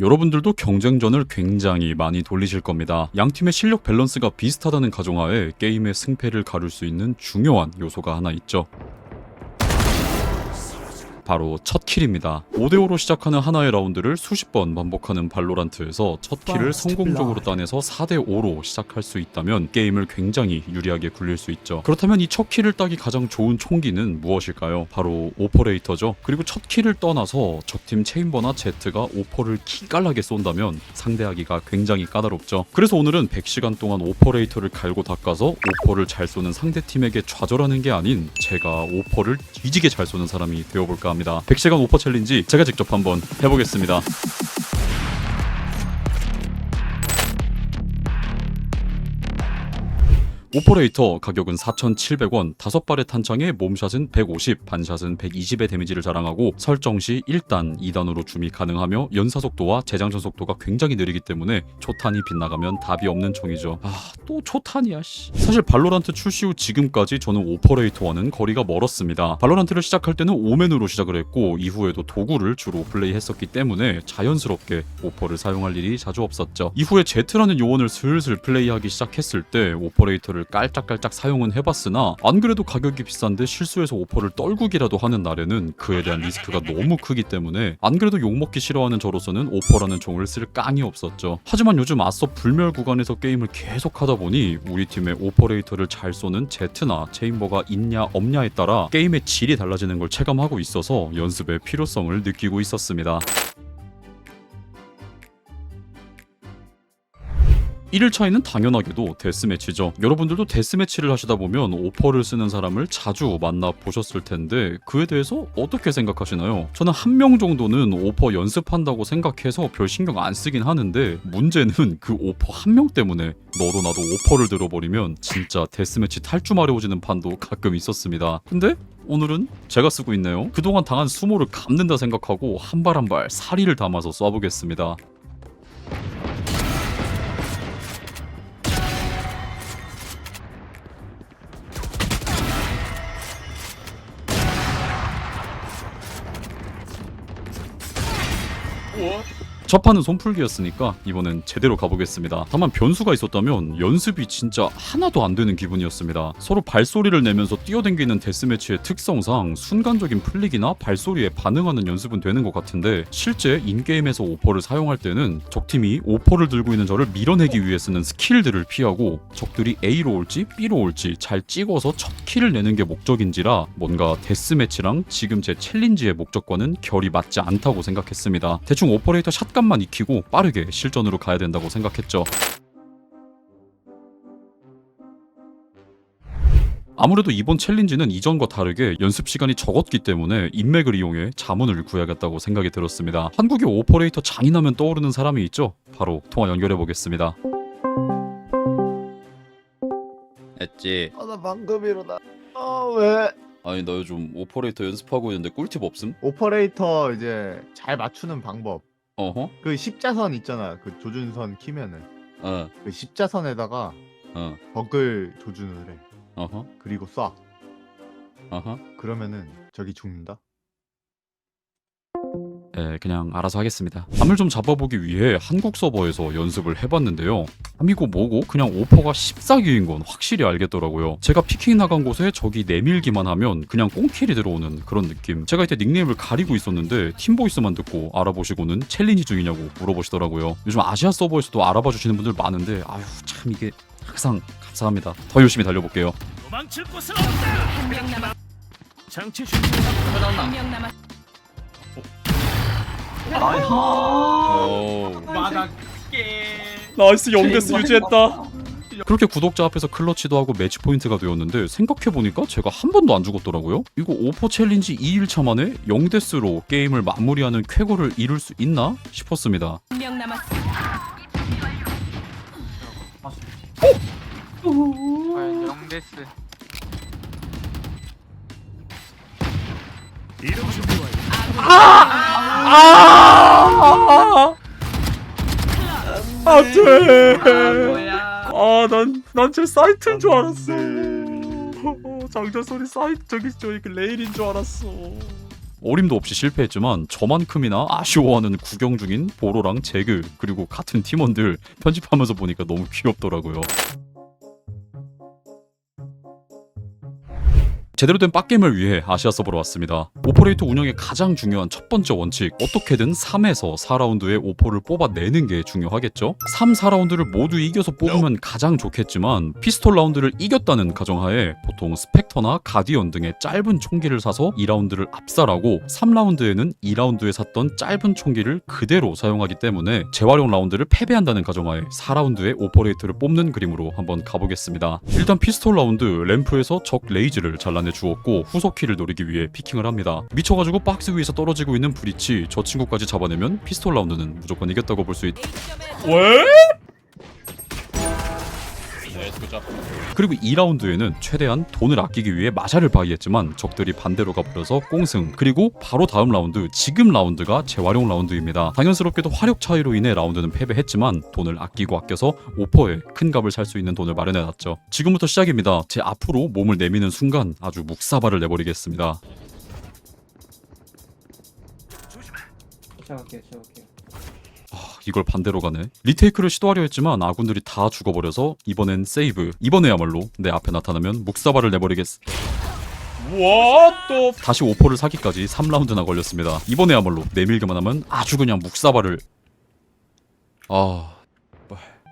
여러분들도 경쟁전을 굉장히 많이 돌리실 겁니다. 양 팀의 실력 밸런스가 비슷하다는 가정하에 게임의 승패를 가를 수 있는 중요한 요소가 하나 있죠. 바로 첫 킬입니다. 5대5로 시작하는 하나의 라운드를 수십 번 반복하는 발로란트에서 첫 킬을 성공적으로 따내서 4대5로 시작할 수 있다면 게임을 굉장히 유리하게 굴릴 수 있죠. 그렇다면 이 첫 킬을 따기 가장 좋은 총기는 무엇일까요? 바로 오퍼레이터죠. 그리고 첫 킬을 떠나서 적팀 체인버나 제트가 오퍼를 기깔나게 쏜다면 상대하기가 굉장히 까다롭죠. 그래서 오늘은 100시간 동안 오퍼레이터를 갈고 닦아서 오퍼를 잘 쏘는 상대팀에게 좌절하는 게 아닌 제가 오퍼를 뒤지게 잘 쏘는 사람이 되어볼까 합니다. 100시간 오퍼 챌린지 제가 직접 한번 해보겠습니다. 오퍼레이터 가격은 4,700원, 5발의 탄창에 몸샷은 150, 반샷은 120의 데미지를 자랑하고 설정 시 1단, 2단으로 줌이 가능하며 연사 속도와 재장전 속도가 굉장히 느리기 때문에 초탄이 빗나가면 답이 없는 총이죠. 아, 또 초탄이야, 씨. 사실 발로란트 출시 후 지금까지 저는 오퍼레이터와는 거리가 멀었습니다. 발로란트를 시작할 때는 오맨으로 시작을 했고 이후에도 도구를 주로 플레이했었기 때문에 자연스럽게 오퍼를 사용할 일이 자주 없었죠. 이후에 제트라는 요원을 슬슬 플레이하기 시작했을 때 오퍼레이터를 깔짝깔짝 사용은 해봤으나 안 그래도 가격이 비싼데 실수해서 오퍼를 떨구기라도 하는 날에는 그에 대한 리스크가 너무 크기 때문에 안 그래도 욕먹기 싫어하는 저로서는 오퍼라는 종을 쓸 깡이 없었죠. 하지만 요즘 아서 불멸 구간에서 게임을 계속 하다 보니 우리 팀의 오퍼레이터를 잘 쏘는 제트나 체인버가 있냐 없냐에 따라 게임의 질이 달라지는 걸 체감하고 있어서 연습의 필요성을 느끼고 있었습니다. 1일차에는 당연하게도 데스매치죠. 여러분들도 데스매치를 하시다 보면 오퍼를 쓰는 사람을 자주 만나 보셨을 텐데 그에 대해서 어떻게 생각하시나요? 저는 한 명 정도는 오퍼 연습한다고 생각해서 별 신경 안 쓰긴 하는데 문제는 그 오퍼 한 명 때문에 너도 나도 오퍼를 들어버리면 진짜 데스매치 탈주 마려워지는 판도 가끔 있었습니다. 근데 오늘은 제가 쓰고 있네요. 그동안 당한 수모를 갚는다 생각하고 한 발 한 발 사리를 담아서 쏴보겠습니다. 첫 판은 손풀기였으니까 이번엔 제대로 가보겠습니다. 다만 변수가 있었다면 연습이 진짜 하나도 안 되는 기분이었습니다. 서로 발소리를 내면서 뛰어댕기는 데스매치의 특성상 순간적인 플릭이나 발소리에 반응하는 연습은 되는 것 같은데 실제 인게임에서 오퍼를 사용할 때는 적팀이 오퍼를 들고 있는 저를 밀어내기 위해 쓰는 스킬들을 피하고 적들이 A로 올지 B로 올지 잘 찍어서 첫 킬을 내는 게 목적인지라 뭔가 데스매치랑 지금 제 챌린지의 목적과는 결이 맞지 않다고 생각했습니다. 대충 오퍼레이터 샷 감만 익히고 빠르게 실전으로 가야 된다고 생각했죠. 아무래도 이번 챌린지는 이전과 다르게 연습 시간이 적었기 때문에 인맥을 이용해 자문을 구해야겠다고 생각이 들었습니다. 한국에 오퍼레이터 장인하면 떠오르는 사람이 있죠? 바로 통화 연결해 보겠습니다. 엣지 아, 나 방금 일어나. 아, 왜? 아니 나 요즘 오퍼레이터 연습하고 있는데 꿀팁 없음? 오퍼레이터 이제 잘 맞추는 방법. 어허 그 십자선 있잖아. 그 조준선 키면은 어 그 십자선에다가 어 벽을 조준을 해. 어허 그리고 쏴. 어허 그러면은 저기 죽는다. 예, 그냥 알아서 하겠습니다. 감을 좀 잡아보기 위해 한국 서버에서 연습을 해봤는데요. 감이고 뭐고 그냥 오퍼가 14기인 건 확실히 알겠더라고요. 제가 피킹 나간 곳에 적이 내밀기만 하면 그냥 꽁킬이 들어오는 그런 느낌. 제가 이때 닉네임을 가리고 있었는데 팀보이스만 듣고 알아보시고는 챌린지 중이냐고 물어보시더라고요. 요즘 아시아 서버에서도 알아봐 주시는 분들 많은데 아유 참 이게 항상 감사합니다. 더 열심히 달려볼게요. 도망칠 곳은 없다. 한명 남았. 장치 준비. 한명 남 았. 오. 바닥게. 나이스 영데스 유지했다. 그렇게 구독자 앞에서 클러치도 하고 매치 포인트가 되었는데 생각해보니까 제가 한 번도 안 죽었더라고요. 이거 오퍼 챌린지 2일차 만에 영데스로 게임을 마무리하는 쾌거를 이룰 수 있나 싶었습니다. 한명 남았. 과연 영데스 이름 준 아! 안돼. 뭐야 아난 난 제 사이트인 줄 알았어. 네. 장전 소리 사이트 저기 저기 그 레일인 줄 알았어. 어림도 없이 실패했지만 저만큼이나 아쉬워하는 구경 중인 보로랑 제그 그리고 같은 팀원들 편집하면서 보니까 너무 귀엽더라고요. 제대로 된 빡겜을 위해 아시아 서버로 왔습니다. 오퍼레이터 운영의 가장 중요한 첫 번째 원칙, 어떻게든 3에서 4라운드에 오퍼를 뽑아내는 게 중요하겠죠? 3, 4라운드를 모두 이겨서 뽑으면 가장 좋겠지만 피스톨 라운드를 이겼다는 가정하에 보통 스펙터나 가디언 등의 짧은 총기를 사서 2라운드를 압살하고 3라운드에는 2라운드에 샀던 짧은 총기를 그대로 사용하기 때문에 재활용 라운드를 패배한다는 가정하에 4라운드에 오퍼레이터를 뽑는 그림으로 한번 가보겠습니다. 일단 피스톨 라운드 램프에서 적 레이즈를 잘라내 주었고 후속 키를 노리기 위해 피킹을 합니다. 미쳐가지고 박스 위에서 떨어지고 있는 브리치 저 친구까지 잡아내면 피스톨 라운드는 무조건 이겼다고 볼 수 있. 왜? 그리고 2라운드에는 최대한 돈을 아끼기 위해 마샤를 바이했지만 적들이 반대로 가버려서 꽁승. 그리고 바로 다음 라운드 지금 라운드가 재활용 라운드입니다. 당연스럽게도 화력 차이로 인해 라운드는 패배했지만 돈을 아끼고 아껴서 오퍼에 큰 값을 살 수 있는 돈을 마련해놨죠. 지금부터 시작입니다. 제 앞으로 몸을 내미는 순간 아주 묵사발을 내버리겠습니다. 시작할게요 시작할게요 아, 이걸 반대로 가네. 리테이크를 시도하려 했지만 아군들이 다 죽어버려서 이번엔 세이브. 이번에야말로 내 앞에 나타나면 묵사발을 내버리겠. 또 다시 오퍼를 사기까지 3라운드나 걸렸습니다. 이번에야말로 내밀기만 하면 아주 그냥 묵사발을. 아.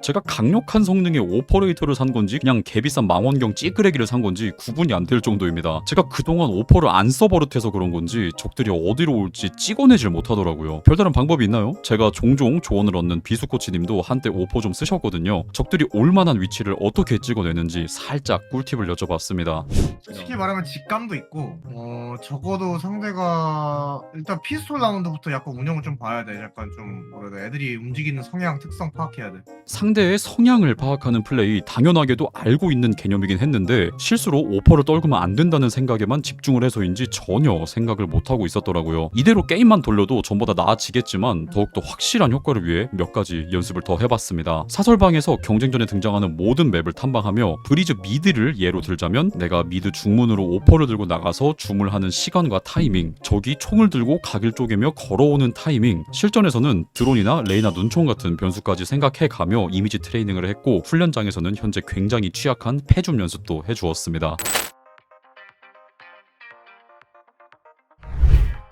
제가 강력한 성능의 오퍼레이터를 산 건지 그냥 개비싼 망원경 찌끄레기를 산 건지 구분이 안 될 정도입니다. 제가 그동안 오퍼를 안 써버릇해서 그런 건지 적들이 어디로 올지 찍어내질 못하더라고요. 별다른 방법이 있나요? 제가 종종 조언을 얻는 비수코치님도 한때 오퍼 좀 쓰셨거든요. 적들이 올만한 위치를 어떻게 찍어내는지 살짝 꿀팁을 여쭤봤습니다. 솔직히 말하면 직감도 있고 어 적어도 상대가 일단 피스톨 라운드부터 약간 운영을 좀 봐야 돼 약간 좀 뭐라 해야 돼 애들이 움직이는 성향 특성 파악해야 돼 상 대의 성향을 파악하는 플레이 당연하게도 알고 있는 개념이긴 했는데 실수로 오퍼를 떨구면 안 된다는 생각에만 집중을 해서인지 전혀 생각을 못하고 있었더라고요. 이대로 게임만 돌려도 전보다 나아지겠지만 더욱더 확실한 효과를 위해 몇 가지 연습을 더 해봤습니다. 사설방에서 경쟁전에 등장하는 모든 맵을 탐방하며 브리즈 미드를 예로 들자면 내가 미드 중문으로 오퍼를 들고 나가서 줌을 하는 시간과 타이밍 적이 총을 들고 각을 쪼개며 걸어오는 타이밍 실전에서는 드론이나 레이나 눈총 같은 변수까지 생각해가며 이미지 트레이닝을 했고 훈련장에서는 현재 굉장히 취약한 패줌 연습도 해주었습니다.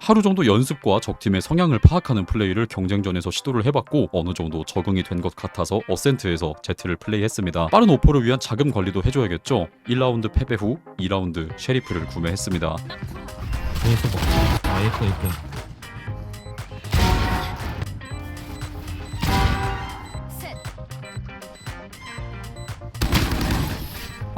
하루 정도 연습과 적팀의 성향을 파악하는 플레이를 경쟁전에서 시도를 해봤고 어느 정도 적응이 된 것 같아서 어센트에서 제트를 플레이했습니다. 빠른 오퍼를 위한 자금 관리도 해줘야겠죠. 1라운드 패배 후 2라운드 쉐리프를 구매했습니다. A에서 먹. 아, A했다, A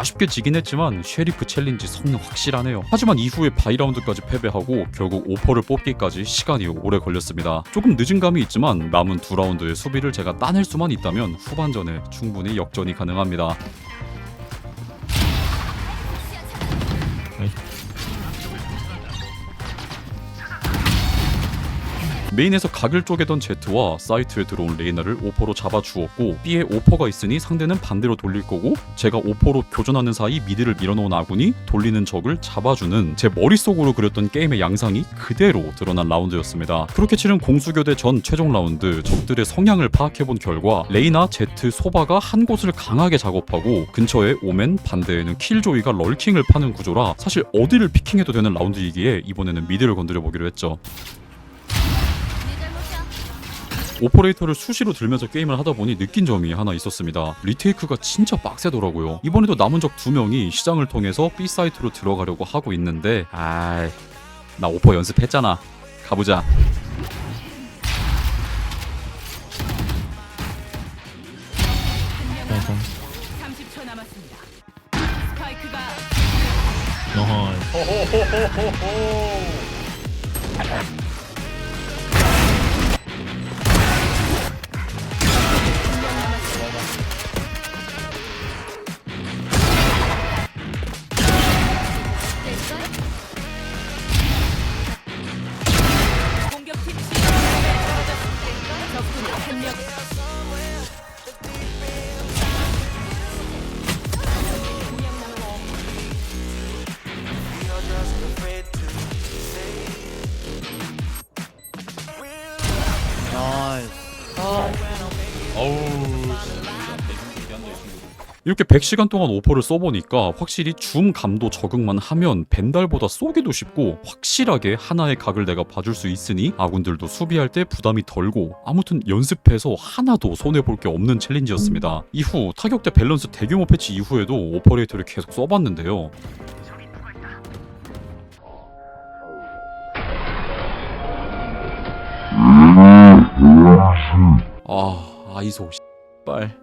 아쉽게 지긴 했지만 쉐리프 챌린지 성능 확실하네요. 하지만 이후에 바이라운드까지 패배하고 결국 오퍼를 뽑기까지 시간이 오래 걸렸습니다. 조금 늦은 감이 있지만 남은 두 라운드의 수비를 제가 따낼 수만 있다면 후반전에 충분히 역전이 가능합니다. 메인에서 각을 쪼개던 제트와 사이트에 들어온 레이나를 오퍼로 잡아주었고 B에 오퍼가 있으니 상대는 반대로 돌릴 거고 제가 오퍼로 교전하는 사이 미드를 밀어놓은 아군이 돌리는 적을 잡아주는 제 머릿속으로 그렸던 게임의 양상이 그대로 드러난 라운드였습니다. 그렇게 치른 공수교대 전 최종 라운드 적들의 성향을 파악해본 결과 레이나, 제트, 소바가 한 곳을 강하게 작업하고 근처에 오멘, 반대에는 킬조이가 럴킹을 파는 구조라 사실 어디를 피킹해도 되는 라운드이기에 이번에는 미드를 건드려 보기로 했죠. 오퍼레이터를 수시로 들면서 게임을 하다 보니 느낀 점이 하나 있었습니다. 리테이크가 진짜 빡세더라고요. 이번에도 남은 적 두 명이 시장을 통해서 B 사이트로 들어가려고 하고 있는데, 아이, 나 오퍼 연습했잖아. 가보자. 일단, 30초 남았습니다. 스파이크가 어허. 공격팀 이렇게 100시간 동안 오퍼를 써보니까 확실히 줌 감도 적응만 하면 벤달보다 쏘기도 쉽고 확실하게 하나의 각을 내가 봐줄 수 있으니 아군들도 수비할 때 부담이 덜고 아무튼 연습해서 하나도 손해볼 게 없는 챌린지였습니다. 이후 타격대 밸런스 대규모 패치 이후에도 오퍼레이터를 계속 써봤는데요. 아 아이소 씨발